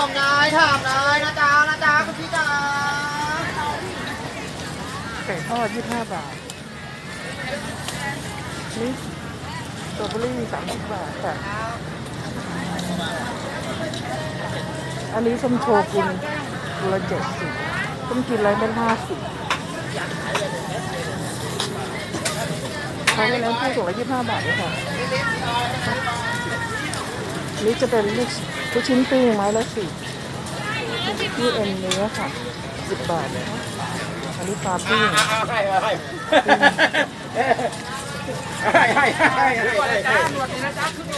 ่วงนายถามนายนะจ๊ะนะจ๊ะคุณพี่จ๋าไก่ทอดยี่ห้าบาทนี่สตรอเบอรี่สามสิบบาทค่ะ อันนี้ส้มโชกุนกุละเจ็ดสิบส้มกินไรเป็นห้าสิบใช้ไปแล้วผู้ถุงละยี่ห้าบาทเลยค่ะ นี่จะเป็นลูกลูกชิ้นปิ้งไม้ละสิบนี่เอ็นเนื้อค่ะสิบบาทเลยอันนี้ปลาปิ้งให้ให้ให้ให้ให้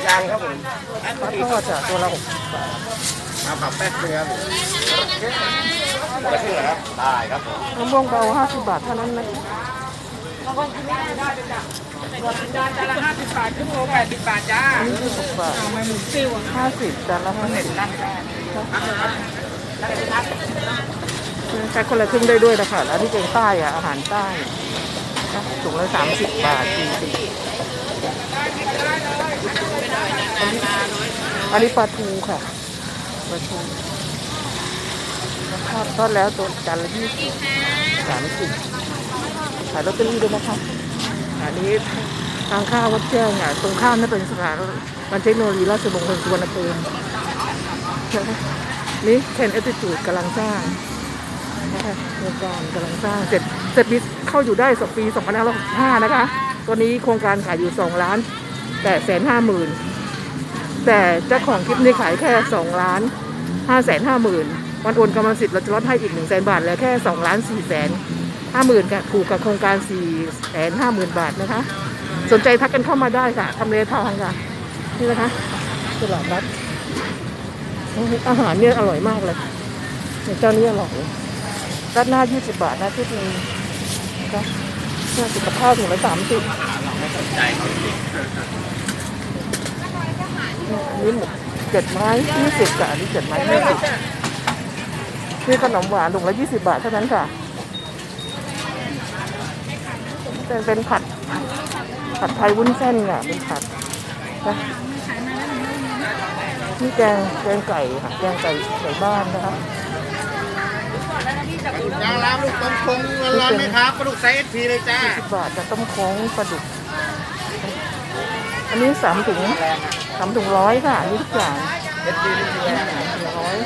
ยังครับผมปลาทอดจ้ะตัวละหกบาทมาผักแป๊บนึงครับผมจะชื่อครับได้ครับผมมะม่วงเบาห้าสิบบาทเท่านั้นนะบางคนกินไม่ได้ได้เลยจ จานละห้าสิบบาทครึ่งโลแปดสิบบาทจ้าอันนี้สิบบาทไม่หมูซิวห้าสิบจานละห้าสิบใช้คนละครึ่งได้ด้วยนะคะแล้วที่เป็นใต้อะอาหารใต้ถุงละสามสิบบาทสี่สิบอันนี้ปลาทูค่ะปลาทูทอดทอดแล้วตัวจานละยี่สิบสามสิบขายลอตเตอรี่ด้วยนะคะ อันนี้ทางข้าววัดแจ้งอะตรงข้ามนั่นเป็นสถาบันเทคโนโลยีราชมงคลสุวรรณภูมินี่เคนเอติจูดกำลังสร้างนะคะโครงการกำลังสร้างเสร็จเสร็จปีเข้าอยู่ได้สองปี2565นะคะตัวนี้โครงการขายอยู่ 2 ล้านแต่แสนห้าหมื่นแต่เจ้าของคลิปนี้ขายแค่2ล้าน5แสนห้าหมื่นวันโอนกรรมสิทธิ์เราจะลดให้อีก1แสนบาทเหลือแค่2ล้าน4แสน ห้าหมื่นค่ะถูกกับโครงการสี่แสนห้าหมื่นบาทนะคะ สนใจทักกันเข้ามาได้ค่ะทำเลทองค่ะ นี่นะคะตลาดนัดอาหารเนี่ยอร่อยมากเลยเจ้านี้อร่อยรัดหน้ายี่สิบบาทนะที่นึงนะคะน่าจะกับข้าวถึงละสามสิบนนี้หมดเจ็ดไม้ยี่สิบกับอันนี้เจ็ดไม้ยี่สิบนี่ขนมหวานถุงละยี่สิบบาทเท่านั้นค่ะ เป็นเป็นผัด ผัดไทยวุ้นเส้นอะเป็นผัดนะนี่แกงแกงไก่ค่ะแกงไก่ไก่บ้านนะคะยางล้างลูกต้มคงร้อนๆไหมครับกระดูกไซส์เอสพีเลยจ้าสิบบาทจะต้มโค้งปลาดุก อันนี้สามถุงสามถุงร้อยค่ะอันนี้ทุกอย่างเอสพีนี่คือถุงร้อย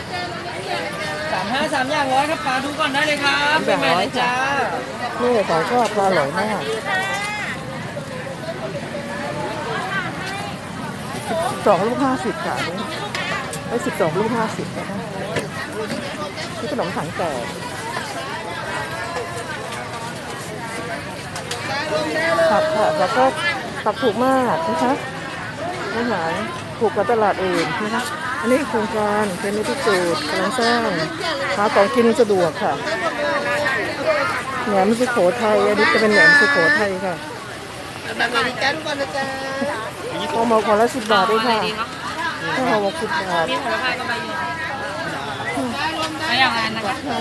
สามห้าสามอย่างร้อยครับปลาดูก่อนได้เลยครับเป็นไงเลยจ้านี่ของทอดปลาอร่อยมากสองลูกห้าสิบค่ะอันนี้ไอ้สิบสองลูกห้าสิบนะคะนี่ขนมถังแตกผักค่ะแล้วก็ผักถูกมากนะคะอาหารถูกกว่าตลาดอื่นนะคะ อันนี้โครงการเป็นนิติจูดกำลังสร้างหาของกินสะดวกค่ะแหนมสุโขทัยอันนี้จะเป็นแหนมสุโขทัยค่ะแบบนี้จ้าทุกคนนะจ๊ะห่อหมกห่อละสิบบาทด้วยค่ะถ้าห่อหมกสิบบาทมีผลไม้ก็ใบเยอะไม่อย่างนั้นนะคะ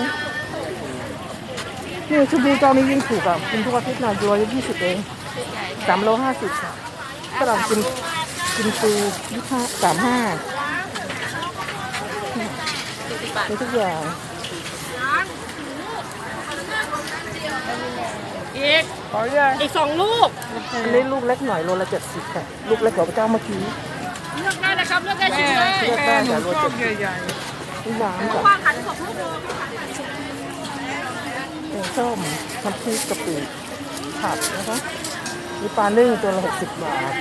นี่ชุดดีเจ้านี้ยิ่งถูกอะคุณทุกอาทิตย์นะร้อยยี่สิบเองสามโลห้าสิบค่ะฝรั่งกินกินปูยี่ห้าสามห้า มีทุกอย่างอีกอีกสองลูกอันนี้ลูกเล็กหน่อยโลละเจ็ดสิบค่ะ ลูกเล็กกว่าพระเจ้าเมื่อกี้ เลือกได้นะครับ เลือกได้ชิมเลยเลือกได้แต่โลเจ็ดสิบนี่น้ำค่ะวางขันสองลูกโลแกงส้มน้ำพริกกะปิผัดนะคะมีปลานึ่งตัวละหกสิบบาท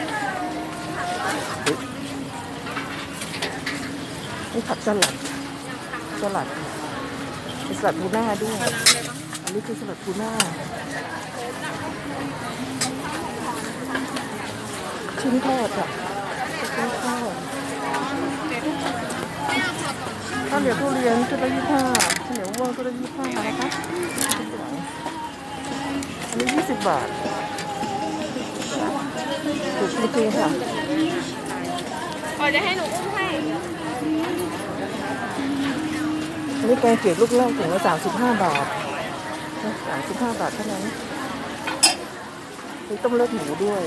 นี่ผัดสลัด สลัดมีสลัดทูน่าด้วย อันนี้คือสลัดทูน่าชิ้นทอดอะชิ้นทอดข้าวเหนียวทุเรียนชุดละยี่ห้าข้าวเหนียวมะม่วงชุดละยี่ห้านะคะอันนี้ยี่สิบบาทถูกจริงๆค่ะพอจะให้หนูอุ้มให้ อันนี้แกงเขียวลูกแรกถุงละสามสิบห้าบาทสามสิบห้าบาทเท่านั้นมีต้มเลือดหมูด้วย